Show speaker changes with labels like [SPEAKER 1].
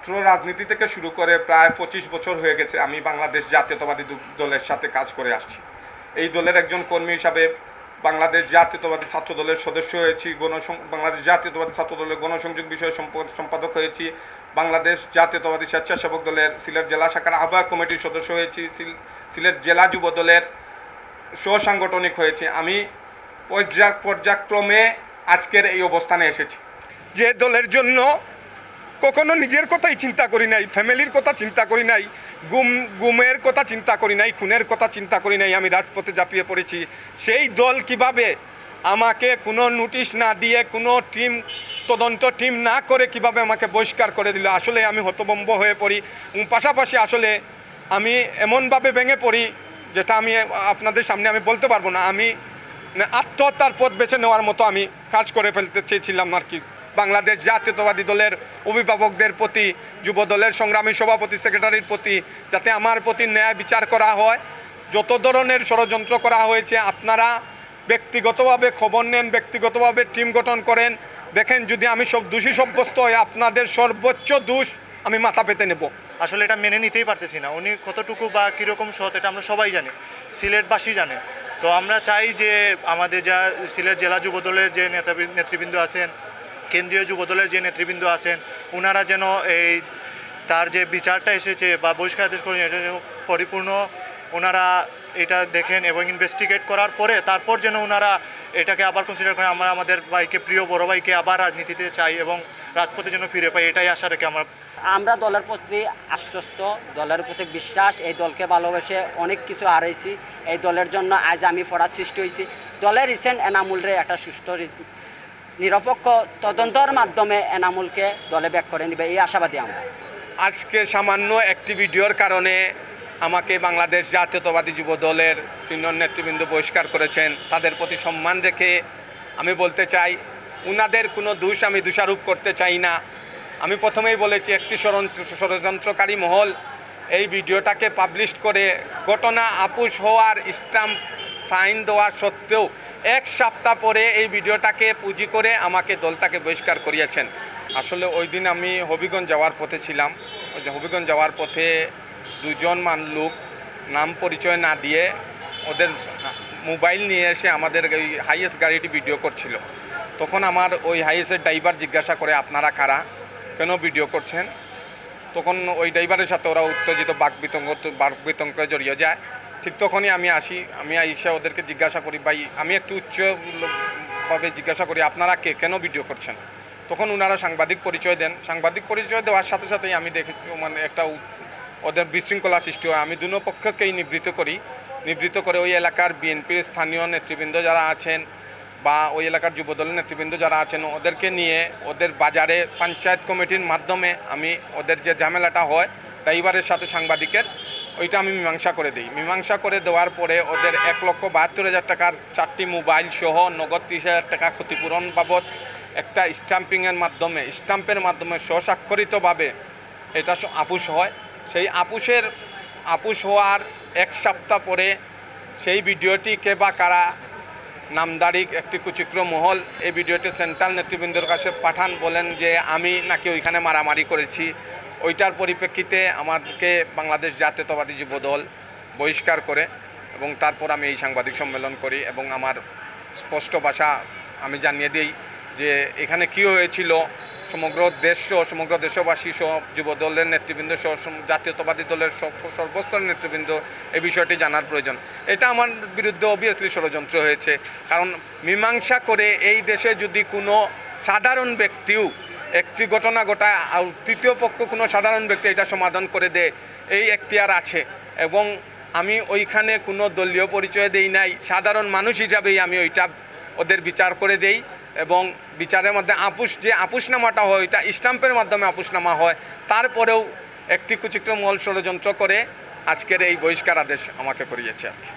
[SPEAKER 1] ছাত্র রাজনীতি থেকে শুরু করে প্রায় পঁচিশ বছর হয়ে গেছে আমি বাংলাদেশ জাতীয়তাবাদী দলের সাথে কাজ করে আসছি। এই দলের একজন কর্মী হিসাবে বাংলাদেশ জাতীয়তাবাদী ছাত্র দলের সদস্য হয়েছি, গণসং- বাংলাদেশ জাতীয়তাবাদী ছাত্র দলের গণসংযোগ বিষয়ে সম্পাদক হয়েছি, বাংলাদেশ জাতীয়তাবাদী স্বেচ্ছাসেবক দলের সিলেট জেলা শাখার আহ্বায়ক কমিটির সদস্য হয়েছি, সিল- সিলেট জেলা যুব দলের স্বসাংগঠনিক হয়েছে। আমি পর্যায় পর্যায়ক্রমে আজকের এই অবস্থানে এসেছি। যে দলের জন্য কখনো নিজের কথাই চিন্তা করি নাই, ফ্যামিলির কথা চিন্তা করি নাই, গুম, গুমের কথা চিন্তা করি নাই, খুনের কথা চিন্তা করি নাই, আমি রাজপথে ঝাঁপিয়ে পড়েছি। সেই দল কীভাবে আমাকে কোনো নোটিশ না দিয়ে, কোনো টিম তদন্ত টিম না করে কীভাবে আমাকে বহিষ্কার করে দিল? আসলে আমি হতবম্ব হয়ে পড়ি। পাশাপাশি আসলে আমি এমনভাবে ভেঙে পড়ি, যেটা আমি আপনাদের সামনে আমি বলতে পারব না। আমি মানে আত্মহত্যার পথ বেছে নেওয়ার মতো আমি কাজ করে ফেলতে চেয়েছিলাম আর কি। বাংলাদেশ জাতীয়তাবাদী দলের অভিভাবকদের প্রতি যুব দলের সংগ্রামী সভাপতি সেক্রেটারির প্রতি, যাতে আমার প্রতি ন্যায় বিচার করা হয়। যত ধরনের ষড়যন্ত্র করা হয়েছে, আপনারা ব্যক্তিগতভাবে খবর নেন, ব্যক্তিগতভাবে টিম গঠন করেন। দেখেন, যদি আমি সব দোষী সাব্যস্ত হই, আপনাদের সর্বোচ্চ দোষ আমি মাথা পেতে নেব।
[SPEAKER 2] আসলে এটা মেনে নিতেই পারতেছি না। উনি কতটুকু বা কীরকম সৎ, এটা আমরা সবাই জানি। সিলেটবাসী জানে। তো আমরা চাই যে আমাদের যা সিলেট জেলা যুবদলের যে নেতা নেতৃবৃন্দ আছেন কেন্দ্রীয় যুবদলের যে নেতৃবৃন্দ আছেন ওনারা যেন এই তার যে বিচারটা এসেছে বা বহিষ্কার আদেশ করেন এটা যেন পরিপূর্ণ ওনারা এটা দেখেন এবং ইনভেস্টিগেট করার পরে তারপর যেন ওনারা এটাকে আবার কনসিডার করেন। আমরা আমাদের ভাইকে, প্রিয় বড় ভাইকে আবার রাজনীতিতে চাই এবং রাজপথে যেন ফিরে পাই, এটাই আশা রেখে আমরা
[SPEAKER 3] আমরা দলের প্রতি আশ্বস্ত, দলের প্রতি বিশ্বাস, এই দলকে ভালোবেসে অনেক কিছু হারাইছি। এই দলের জন্য আজ আমি পড়ার সৃষ্টি হয়েছি দলের রিসেন্ট এনামুলরে একটা সুস্থ নিরপেক্ষ তদন্তর মাধ্যমে এনামুলকে দলে ব্যাক করে নেবে। এই আশাবাদী আমরা।
[SPEAKER 1] আজকে সামান্য একটি ভিডিওর কারণে আমাকে বাংলাদেশ জাতীয়তাবাদী যুব দলের সিনিয়র নেতৃবৃন্দ বহিষ্কার করেছেন। তাদের প্রতি সম্মান রেখে আমি বলতে চাই, উনাদের কোনো দোষ আমি দোষারোপ করতে চাই না। আমি প্রথমেই বলেছি, একটি ষড়যন্ত্রকারী মহল এই ভিডিওটাকে পাবলিশ করে ঘটনা আপুস হওয়ার স্টাম্প সাইন দেওয়া সত্ত্বেও এক সপ্তাহ পরে এই ভিডিওটাকে পুঁজি করে আমাকে দলটাকে বহিষ্কার করিয়েছেন। আসলে ওই দিন আমি হবিগঞ্জ যাওয়ার পথে ছিলাম। হবিগঞ্জ যাওয়ার পথে দুজন মান লোক নাম পরিচয় না দিয়ে ওদের মোবাইল নিয়ে এসে আমাদের ওই হাইয়েস্ট গাড়িটি ভিডিও করছিল। তখন আমার ওই হাইয়েস্টের ড্রাইভার জিজ্ঞাসা করে, আপনারা কারা? কেন ভিডিও করছেন? তখন ওই ড্রাইভারের সাথে ওরা উত্তেজিত, বাক বিতঙ্গ, বাক বিতঙ্কে জড়িয়ে যায়। ঠিক তখনই আমি আসি, আমি আইসা ওদেরকে জিজ্ঞাসা করি, ভাই, আমি একটু উচ্চভাবে জিজ্ঞাসা করি, আপনারা কে, কেন ভিডিও করছেন? তখন ওনারা সাংবাদিক পরিচয় দেন। সাংবাদিক পরিচয় দেওয়ার সাথে সাথেই আমি দেখেছি মানে একটা ওদের বিশৃঙ্খলা সৃষ্টি হয়। আমি দুনো পক্ষকেই নিবৃত করি। নিবৃত করে ওই এলাকার বিএনপির স্থানীয় নেতৃবৃন্দ যারা আছেন বা ওই এলাকার যুবদলের নেতৃবৃন্দ যারা আছেন, ওদেরকে নিয়ে ওদের বাজারে পঞ্চায়েত কমিটির মাধ্যমে আমি ওদের যে ঝামেলাটা হয়, ড্রাইভারের সাথে সাংবাদিকের ওইটা আমি মীমাংসা করে দিই। মীমাংসা করে দেওয়ার পরে ওদের এক লক্ষ বাহাত্তর হাজার টাকার চারটি মোবাইল সহ নগদ ত্রিশ হাজার টাকা ক্ষতিপূরণ বাবদ একটা স্টাম্পিংয়ের মাধ্যমে স্টাম্পের মাধ্যমে স্বস্বাক্ষরিতভাবে এটা আপুস হয়। সেই আপুসের, আপুস হওয়ার এক সপ্তাহ পরে সেই ভিডিওটি কে বা কারা নামদারি একটি কুচিক্র মহল এই ভিডিওটি সেন্ট্রাল নেতৃবৃন্দর কাছে পাঠান বলেন যে আমি নাকি ওইখানে মারামারি করেছি। ওইটার পরিপ্রেক্ষিতে আমাদেরকে বাংলাদেশ জাতীয়তাবাদী যুব দল বহিষ্কার করে এবং তারপর আমি এই সাংবাদিক সম্মেলন করি এবং আমার স্পষ্ট ভাষা আমি জানিয়ে দিই যে এখানে কী হয়েছিল, সমগ্র দেশ সহ, সমগ্র দেশবাসী সহ যুব দলের নেতৃবৃন্দ সহ জাতীয়তাবাদী দলের সর্বস্তরের নেতৃবৃন্দ এই বিষয়টি জানার প্রয়োজন। এটা আমার বিরুদ্ধে অবভিয়াসলি ষড়যন্ত্র হয়েছে। কারণ মীমাংসা করে এই দেশে যদি কোনো সাধারণ ব্যক্তিও একটি ঘটনা ঘটায়, আর তৃতীয় পক্ষ কোনো সাধারণ ব্যক্তি এটা সমাধান করে দেয় এই এখতিয়ার আছে। এবং আমি ওইখানে কোনো দলীয় পরিচয় দেই নাই, সাধারণ মানুষ হিসাবেই আমি ওইটা ওদের বিচার করে দেই। এবং বিচারের মধ্যে আপুস, যে আপুসনামাটা হয়, ওইটা স্টাম্পের মাধ্যমে আপুসনামা হয়। তারপরেও একটি কুচিক্র মহল ষড়যন্ত্র করে আজকের এই বহিষ্কার আদেশ আমাকে করিয়েছে আর কি।